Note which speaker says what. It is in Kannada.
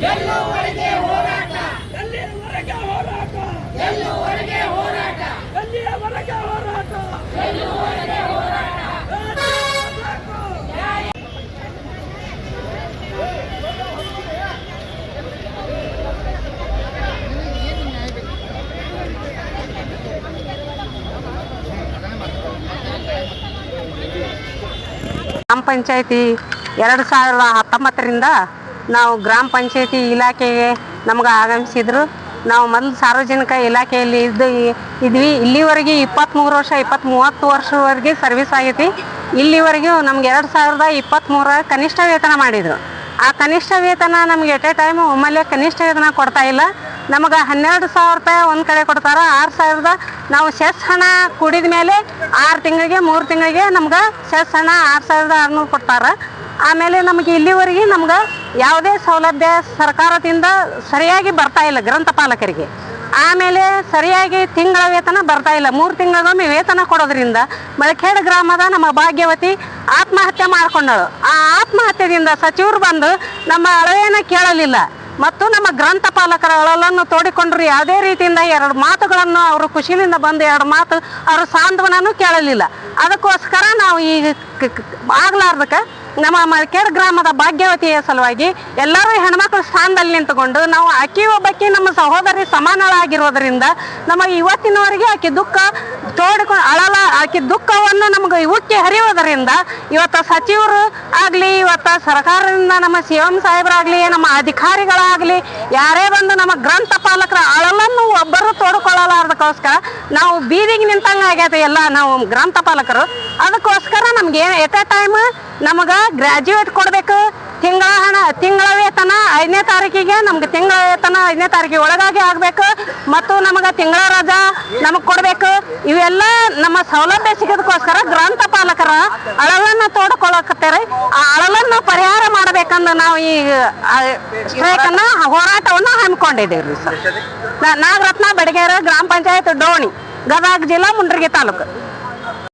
Speaker 1: ಗೆಲ್ಲುವರಿಗೆ
Speaker 2: ಗ್ರಾಮ ಪಂಚಾಯತಿ ಎರಡು ಸಾವಿರದ ಹತ್ತೊಂಬತ್ತರಿಂದ ನಾವು ಗ್ರಾಮ ಪಂಚಾಯತಿ ಇಲಾಖೆಗೆ ನಮ್ಗೆ ಆಗಮಿಸಿದ್ರು. ನಾವು ಮೊದಲು ಸಾರ್ವಜನಿಕ ಇಲಾಖೆಯಲ್ಲಿ ಇದ್ದು ಇದ್ವಿ. ಇಲ್ಲಿವರೆಗೆ ಇಪ್ಪತ್ತ್ಮೂರು ವರ್ಷ ಇಪ್ಪತ್ತ್ ಮೂವತ್ತು ವರ್ಷವರೆಗೆ ಸರ್ವಿಸ್ ಆಗೈತಿ. ಇಲ್ಲಿವರೆಗೂ ನಮ್ಗೆ ಎರಡು ಸಾವಿರದ ಇಪ್ಪತ್ತ್ಮೂರ ಕನಿಷ್ಠ ವೇತನ ಮಾಡಿದರು. ಆ ಕನಿಷ್ಠ ವೇತನ ನಮ್ಗೆ ಎಟ್ ಎ ಟೈಮ್ ಒಮ್ಮೆಲೆ ಕನಿಷ್ಠ ವೇತನ ಕೊಡ್ತಾ ಇಲ್ಲ. ನಮಗೆ ಹನ್ನೆರಡು ಸಾವಿರ ರೂಪಾಯಿ ಒಂದು ಕಡೆ ಕೊಡ್ತಾರೆ. ಆರು ಸಾವಿರದ ನಾವು ಸೆಸ್ ಹಣ ಕೂಡಿದ ಮೇಲೆ ಆರು ತಿಂಗಳಿಗೆ, ಮೂರು ತಿಂಗಳಿಗೆ ನಮ್ಗೆ ಸೆಸ್ ಹಣ ಆರು ಸಾವಿರದ ಆರುನೂರು ಕೊಡ್ತಾರೆ. ಆಮೇಲೆ ನಮಗೆ ಇಲ್ಲಿವರೆಗೆ ನಮ್ಗೆ ಯಾವುದೇ ಸೌಲಭ್ಯ ಸರ್ಕಾರದಿಂದ ಸರಿಯಾಗಿ ಬರ್ತಾ ಇಲ್ಲ ಗ್ರಂಥಪಾಲಕರಿಗೆ ಆಮೇಲೆ ಸರಿಯಾಗಿ ತಿಂಗಳ ವೇತನ ಬರ್ತಾ ಇಲ್ಲ. ಮೂರು ತಿಂಗಳಿಗೊಮ್ಮೆ ವೇತನ ಕೊಡೋದ್ರಿಂದ ಮಳಖೇಡ ಗ್ರಾಮದ ನಮ್ಮ ಭಾಗ್ಯವತಿ ಆತ್ಮಹತ್ಯೆ ಮಾಡ್ಕೊಂಡಳು. ಆ ಆತ್ಮಹತ್ಯೆಯಿಂದ ಸಚಿವರು ಬಂದು ನಮ್ಮ ಅಳವೆಯನ್ನು ಕೇಳಲಿಲ್ಲ. ಮತ್ತು ನಮ್ಮ ಗ್ರಂಥಪಾಲಕರ ಅಳಲನ್ನು ತೋಡಿಕೊಂಡ್ರು ಯಾವುದೇ ರೀತಿಯಿಂದ ಎರಡು ಮಾತುಗಳನ್ನು ಅವರು ಖುಷಿಯಿಂದ ಬಂದು ಎರಡು ಮಾತು, ಅವರು ಸಾಂತ್ವನನೂ ಕೇಳಲಿಲ್ಲ. ಅದಕ್ಕೋಸ್ಕರ ನಾವು ಈಗ ಆಗ್ಲಾರ್ದಕ್ಕೆ ನಮ್ಮ ಮಳಕೇಡ್ ಗ್ರಾಮದ ಭಾಗ್ಯವತಿಯ ಸಲುವಾಗಿ ಎಲ್ಲರೂ ಹೆಣ್ಮಕ್ಳ ಸ್ಥಾನದಲ್ಲಿ ನಿಂತುಕೊಂಡು ನಾವು ಆಕಿ ಒಬ್ಬಾಕಿ ನಮ್ಮ ಸಹೋದರಿ ಸಮಾನಳಾಗಿರೋದ್ರಿಂದ ನಮ್ಮ ಇವತ್ತಿನವರೆಗೆ ಆಕೆ ದುಃಖ ತೋಡಿಕೊಂಡು ಅಳಲ, ಆಕೆ ದುಃಖವನ್ನು ನಮಗೆ ಉಕ್ಕಿ ಹರಿಯೋದರಿಂದ ಇವತ್ತು ಸಚಿವರು ಆಗಲಿ, ಇವತ್ತು ಸರ್ಕಾರದಿಂದ ನಮ್ಮ ಸಿ ಎಂ ಸಾಹೇಬರಾಗಲಿ, ನಮ್ಮ ಅಧಿಕಾರಿಗಳಾಗಲಿ, ಯಾರೇ ಬಂದು ನಮ್ಮ ಗ್ರಂಥ ಪಾಲಕರ ಅಳಲನ್ನು ಒಬ್ಬರು ತೋಡ್ಕೊಳ್ಳಲಾರ್ದಕ್ಕೋಸ್ಕರ ನಾವು ಬೀದಿಗೆ ನಿಂತಂಗ ಆಗೈತೆ ಎಲ್ಲ ನಾವು ಗ್ರಂಥಪಾಲಕರು ಅದಕ್ಕೋಸ್ಕರ ನಮ್ಗೆ ಎಟ್ ಎ ಟೈಮ್ ನಮಗೆ ಗ್ರ್ಯಾಜುಯೇಟ್ ಕೊಡಬೇಕು. ತಿಂಗಳ ಹಣ, ತಿಂಗಳ ವೇತನ ಐದನೇ ತಾರೀಕಿಗೆ ನಮ್ಗೆ ತಿಂಗಳ ವೇತನ ಐದನೇ ತಾರೀಕಿಗೆ ಒಳಗಾಗಿ ಆಗಬೇಕು. ಮತ್ತು ನಮಗೆ ತಿಂಗಳ ರಜಾ ನಮಗೆ ಕೊಡಬೇಕು. ಇವೆಲ್ಲ ನಮ್ಮ ಸೌಲಭ್ಯ ಸಿಗೋದಕ್ಕೋಸ್ಕರ ಗ್ರಂಥಪಾಲಕರ ಅಳಲನ್ನು ತೋಡ್ಕೊಳ್ಳಕತ್ತಾರೆ ಆ ಅಳಲನ್ನು ಮಾಡಬೇಕಂದು ನಾವು ಈ ಸ್ಟ್ರೈಕನ್ನು ಹೋರಾಟವನ್ನು ಹಮ್ಮಿಕೊಂಡಿದ್ದೀವಿ ರೀ ಸರ್ ನಾಗರತ್ನ ಬೆಡಗೇರ ಗ್ರಾಮ ಪಂಚಾಯತ್ ಡೋಣಿ ಗದಗ ಜಿಲ್ಲಾ ಮುಂಡ್ರಿಗಿ ತಾಲೂಕು.